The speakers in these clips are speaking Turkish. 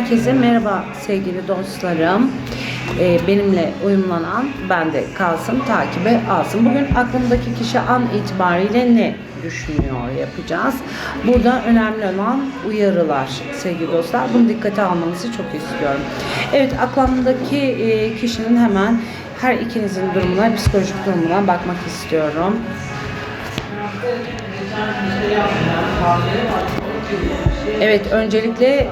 Herkese merhaba sevgili dostlarım. Ee, benimle uyumlanan bende kalsın, takibe alsın. Bugün aklımdaki kişi an itibariyle ne düşünüyor yapacağız. Burada önemli olan uyarılar sevgili dostlar. Bunu dikkate almanızı çok istiyorum. Evet aklımdaki e, kişinin hemen her ikinizin durumuna, psikolojik durumuna bakmak istiyorum. Evet öncelikle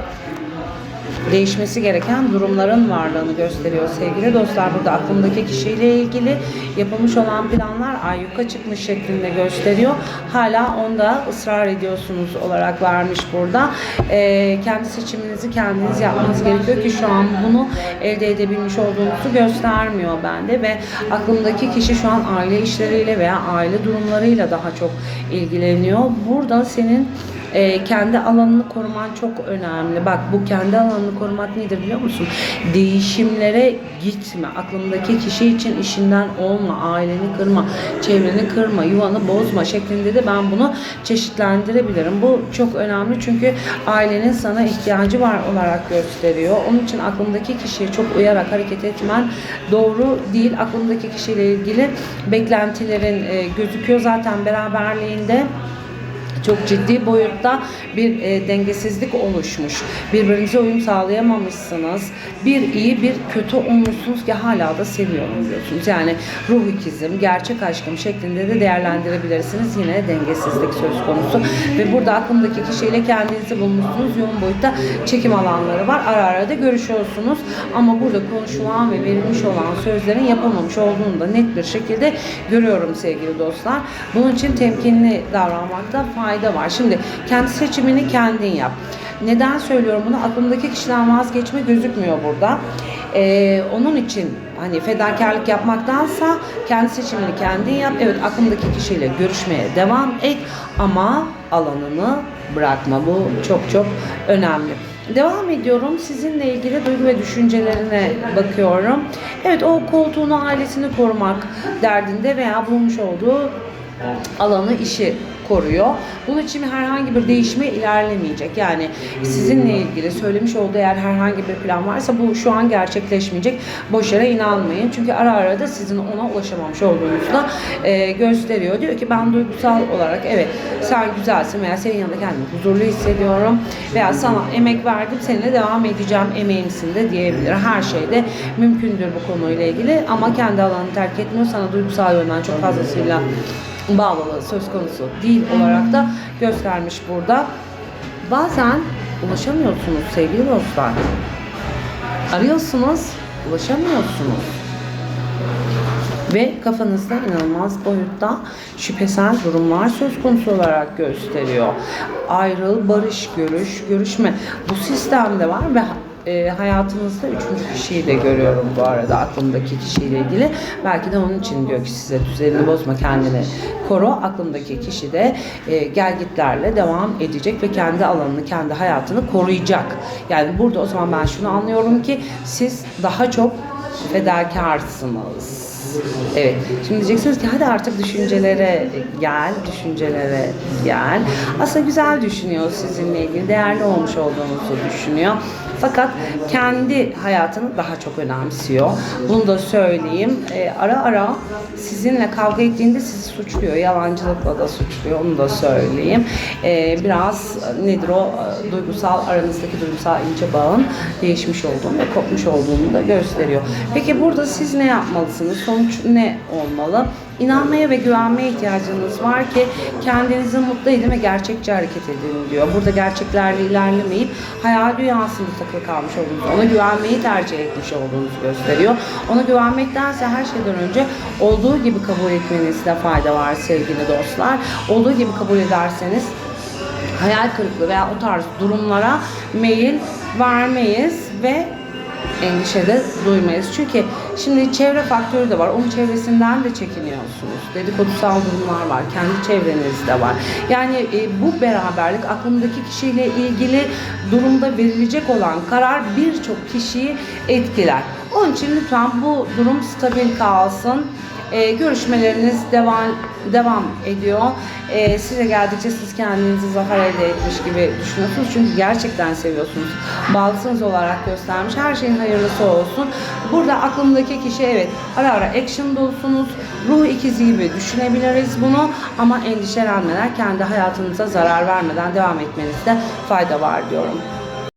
değişmesi gereken durumların varlığını gösteriyor sevgili dostlar. Burada aklımdaki kişiyle ilgili yapılmış olan planlar ayyuka çıkmış şeklinde gösteriyor. Hala onda ısrar ediyorsunuz olarak vermiş burada. Ee, kendi seçiminizi kendiniz yapmanız gerekiyor ki şu an bunu elde edebilmiş olduğunuzu göstermiyor bende ve aklımdaki kişi şu an aile işleriyle veya aile durumlarıyla daha çok ilgileniyor. Burada senin e, kendi alanını koruman çok önemli. Bak bu kendi alanını korumak nedir biliyor musun? Değişimlere gitme. Aklımdaki kişi için işinden olma, aileni kırma, çevreni kırma, yuvanı bozma şeklinde de ben bunu çeşitlendirebilirim. Bu çok önemli çünkü ailenin sana ihtiyacı var olarak gösteriyor. Onun için aklımdaki kişiye çok uyarak hareket etmen doğru değil. Aklımdaki kişiyle ilgili beklentilerin e, gözüküyor zaten beraberliğinde çok ciddi boyutta bir e, dengesizlik oluşmuş. Birbirinize uyum sağlayamamışsınız. Bir iyi bir kötü olmuşsunuz ki hala da seviyorum diyorsunuz. Yani ruh ikizim, gerçek aşkım şeklinde de değerlendirebilirsiniz. Yine dengesizlik söz konusu. Ve burada aklımdaki kişiyle kendinizi bulmuşsunuz. Yoğun boyutta çekim alanları var. Ara ara da görüşüyorsunuz. Ama burada konuşulan ve verilmiş olan sözlerin yapılmamış olduğunu da net bir şekilde görüyorum sevgili dostlar. Bunun için temkinli davranmakta fayda var. Şimdi kendi seçimini kendin yap. Neden söylüyorum bunu? Aklımdaki kişiden vazgeçme gözükmüyor burada. Ee, onun için hani fedakarlık yapmaktansa kendi seçimini kendin yap. Evet aklımdaki kişiyle görüşmeye devam et ama alanını bırakma. Bu çok çok önemli. Devam ediyorum. Sizinle ilgili duygu ve düşüncelerine bakıyorum. Evet o koltuğunu ailesini korumak derdinde veya bulmuş olduğu alanı işi koruyor. Bunun için herhangi bir değişme ilerlemeyecek. Yani sizinle ilgili söylemiş olduğu eğer herhangi bir plan varsa bu şu an gerçekleşmeyecek. Boş inanmayın. Çünkü ara ara da sizin ona ulaşamamış olduğunuzu da e, gösteriyor. Diyor ki ben duygusal olarak evet sen güzelsin veya senin yanında kendimi huzurlu hissediyorum veya sana emek verdim seninle devam edeceğim emeğimsin de diyebilir. Her şeyde mümkündür bu konuyla ilgili ama kendi alanını terk etmiyor. Sana duygusal yönden çok fazlasıyla bağlılığı söz konusu değil olarak da göstermiş burada. Bazen ulaşamıyorsunuz sevgili dostlar. Arıyorsunuz, ulaşamıyorsunuz. Ve kafanızda inanılmaz boyutta şüphesel durumlar söz konusu olarak gösteriyor. Ayrıl, barış, görüş, görüşme. Bu sistemde var ve e, hayatınızda üçüncü kişiyi de görüyorum bu arada aklımdaki kişiyle ilgili. Belki de onun için diyor ki size düzenini bozma kendini koru. Aklımdaki kişi de e, gelgitlerle devam edecek ve kendi alanını, kendi hayatını koruyacak. Yani burada o zaman ben şunu anlıyorum ki siz daha çok fedakarsınız. Evet. Şimdi diyeceksiniz ki hadi artık düşüncelere gel, düşüncelere gel. Aslında güzel düşünüyor sizinle ilgili, değerli olmuş olduğunuzu düşünüyor. Fakat kendi hayatını daha çok önemsiyor. Bunu da söyleyeyim. E, ara ara sizinle kavga ettiğinde sizi suçluyor. Yalancılıkla da suçluyor. Onu da söyleyeyim. E, biraz nedir o e, duygusal aranızdaki duygusal ince bağın değişmiş olduğunu ve kopmuş olduğunu da gösteriyor. Peki burada siz ne yapmalısınız? Sonuç ne olmalı? İnanmaya ve güvenmeye ihtiyacınız var ki kendinizi mutlu edin ve gerçekçi hareket edin diyor. Burada gerçeklerle ilerlemeyip hayal dünyasında takılı kalmış olduğunuzu, ona güvenmeyi tercih etmiş olduğunuzu gösteriyor. Ona güvenmektense her şeyden önce olduğu gibi kabul etmenizde fayda var sevgili dostlar. Olduğu gibi kabul ederseniz hayal kırıklığı veya o tarz durumlara meyil vermeyiz ve endişe de duymayız. Çünkü şimdi çevre faktörü de var. Onun çevresinden de çekiniyorsunuz. Dedikodusal durumlar var. Kendi çevrenizde var. Yani e, bu beraberlik aklımdaki kişiyle ilgili durumda verilecek olan karar birçok kişiyi etkiler. Onun için lütfen bu durum stabil kalsın. E, görüşmeleriniz devam devam ediyor. E, size geldikçe siz kendinizi zafer elde etmiş gibi düşünüyorsunuz. Çünkü gerçekten seviyorsunuz. Bağlısınız olarak göstermiş. Her şeyin hayırlısı olsun. Burada aklımdaki kişi evet ara ara action dolusunuz. Ruh ikizi gibi düşünebiliriz bunu. Ama endişelenmeden kendi hayatınıza zarar vermeden devam etmenizde fayda var diyorum.